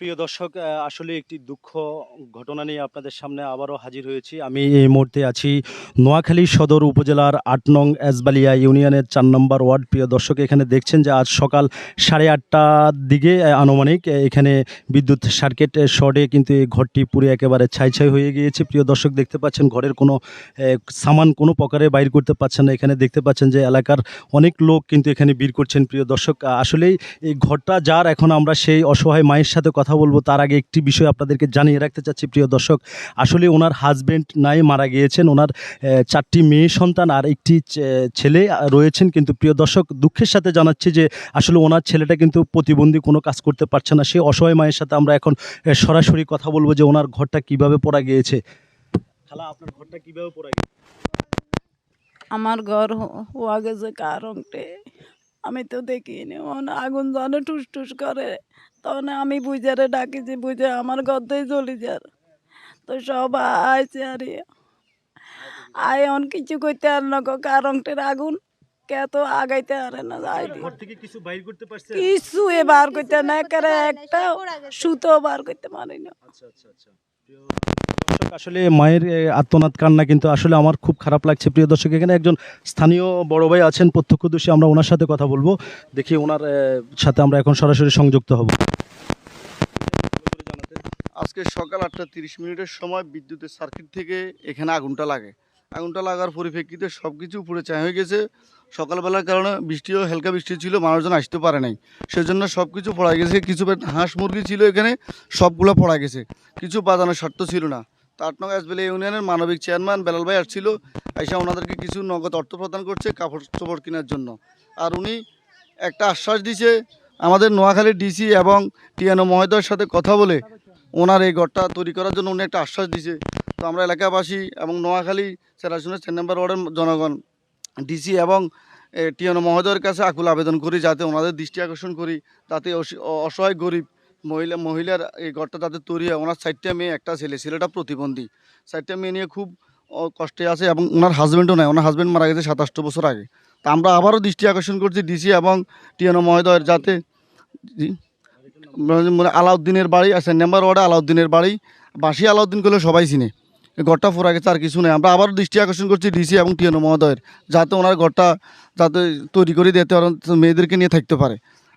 প্রিয় দর্শক আসলে একটি দুঃখ ঘটনা নিয়ে আপনাদের সামনে আবারও হাজির হয়েছি। আমি এই মুহূর্তে আছি নোয়াখালী সদর উপজেলার আট নং এসবালিয়া ইউনিয়নের চার নম্বর ওয়ার্ড। প্রিয় দর্শক, এখানে দেখছেন যে আজ সকাল সাড়ে আটটার দিকে আনুমানিক এখানে বিদ্যুৎ সার্কিট শর্টে কিন্তু এই ঘরটি পুরে একেবারে ছাই ছাই হয়ে গিয়েছে। প্রিয় দর্শক, দেখতে পাচ্ছেন ঘরের কোনো সামান কোনো প্রকারে বাইর করতে পারছেন না। এখানে দেখতে পাচ্ছেন যে এলাকার অনেক লোক কিন্তু এখানে ভিড় করছেন। প্রিয় দর্শক আসলেই এই ঘরটা যার, এখন আমরা সেই অসহায় মায়ের সাথে কথা বলব, তার আগে একটি বিষয় আপনাদেরকে জানিয়ে রাখতে চাচ্ছি, প্রিয় দর্শক। আসলে ওনার হাজব্যান্ড নাই, মারা গিয়েছেন। ওনার চারটি মেয়ে সন্তান আর একটি ছেলে রয়েছেন। কিন্তু প্রিয় দর্শক, দুঃখের সাথে জানাচ্ছি যে, আসলে ওনার ছেলেটা কিন্তু প্রতিবন্ধী কোনো কাজ করতে পারছে না। সেই অসহায় মায়ের সাথে আমরা এখন সরাসরি কথা বলব যে, ওনার ঘরটা কীভাবে পড়া গিয়েছে। খালা, আপনার ঘরটা কীভাবে পড়া গিয়েছে? আমার ঘর হওয়া গেছে কারণটে আমি তো দেখিনি। ওন আগুন জানে টুস টুস করে। তখন আমি বুঝারে ডাকিছি বুঝে আমার গদ্দেই চলে যার তো সব আইছে আর। আয় অন কিছু করতে আর না কারণটের আগুন কে তো আগাইতে আরে না যাই কিছু বাইর করতে পারছে কিছু এ বার করতে না করে একটা সুতো বার করতে পারি না। আচ্ছা আচ্ছা আচ্ছা। আসলে মায়ের এ, আর্তনাদ কান্না কিন্তু আসলে আমার খুব খারাপ লাগছে। প্রিয় দর্শক এখানে একজন স্থানীয় বড় ভাই আছেন প্রত্যক্ষদর্শী আমরা ওনার সাথে কথা বলব। দেখি ওনার সাথে আমরা এখন সরাসরি সংযুক্ত হব। আজকে সকাল আটটা তিরিশ মিনিটের সময় বিদ্যুতের সার্কিট থেকে এখানে আগুনটা লাগে। আগুনটা লাগার পরিপ্রেক্ষিতে সব কিছু পুরো চাই হয়ে গেছে। সকালবেলার কারণে বৃষ্টিও হালকা বৃষ্টি ছিল মানুষজন আসতে পারে নাই। সেজন্য সব কিছু পড়া গেছে। কিছু হাঁস মুরগি ছিল এখানে সবগুলো পড়া গেছে। কিছু বাজানোর শর্ত ছিল না। তার নয় আসবেলে ইউনিয়নের মানবিক চেয়ারম্যান বেলাল ভাই আসছিল, আইসা ওনাদেরকে কিছু নগদ অর্থ প্রদান করছে কাপড় চোপড় কেনার জন্য। আর উনি একটা আশ্বাস দিছে আমাদের নোয়াখালী ডিসি এবং টিএনও মহোদয়ের সাথে কথা বলে ওনার এই ঘরটা তৈরি করার জন্য উনি একটা আশ্বাস দিছে তো আমরা এলাকাবাসী এবং নোয়াখালী সেরাসুনের চার নম্বর ওয়ার্ডের জনগণ, ডিসি এবং টিএনও মহোদয়ের কাছে আকুল আবেদন করি যাতে ওনাদের দৃষ্টি আকর্ষণ করি, তাতে অসি- অসহায় গরিব মহিলা, মহিলার এই ঘরটা যাতে তৈরি হয়। ওনার চারটা মেয়ে, একটা ছেলে, ছেলেটা প্রতিবন্ধী। চারটা মেয়ে নিয়ে খুব কষ্টে আছে এবং ওনার হাজব্যান্ডও নাই। ওনার হাজব্যান্ড মারা গেছে সাতাশটা বছর আগে। তা আমরা আবারও দৃষ্টি আকর্ষণ করছি ডিসি এবং টিএনও মহোদয়ের যাতে মানে আলাউদ্দিনের বাড়ি আছে নাম্বার ওয়ার্ডে আলাউদ্দিনের বাড়ি। বাসি আলাউদ্দিন করলে সবাই চিনে। ঘরটা ফোরা গেছে আর কিছু নেই। আমরা আবারও দৃষ্টি আকর্ষণ করছি ডিসি এবং টিএনও মহোদয়ের, যাতে ওনার ঘরটা যাতে তৈরি করে দিতে মেয়েদেরকে নিয়ে থাকতে পারে।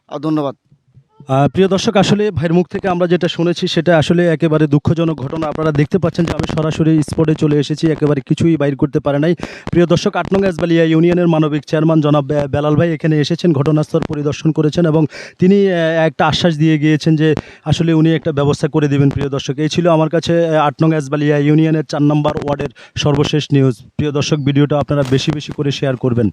আর ধন্যবাদ। প্রিয় দর্শক, আসলে ভাইয়ের মুখ থেকে আমরা যেটা শুনেছি, সেটা আসলে একেবারে দুঃখজনক ঘটনা। আপনারা দেখতে পাচ্ছেন যে আমি সরাসরি স্পটে চলে এসেছি, একেবারে কিছুই বাইর করতে পারে নাই। প্রিয় দর্শক, আট নং এসবালিয়া ইউনিয়নের মানবিক চেয়ারম্যান জনাব বেলাল ভাই এখানে এসেছেন, ঘটনাস্থল পরিদর্শন করেছেন এবং তিনি একটা আশ্বাস দিয়ে গিয়েছেন যে আসলে উনি একটা ব্যবস্থা করে দেবেন, প্রিয় দর্শক। এই ছিল আমার কাছে আট নং এসবালিয়া ইউনিয়নের চার নম্বর ওয়ার্ডের সর্বশেষ নিউজ প্রিয় দর্শক, ভিডিওটা আপনারা বেশি বেশি করে শেয়ার করবেন।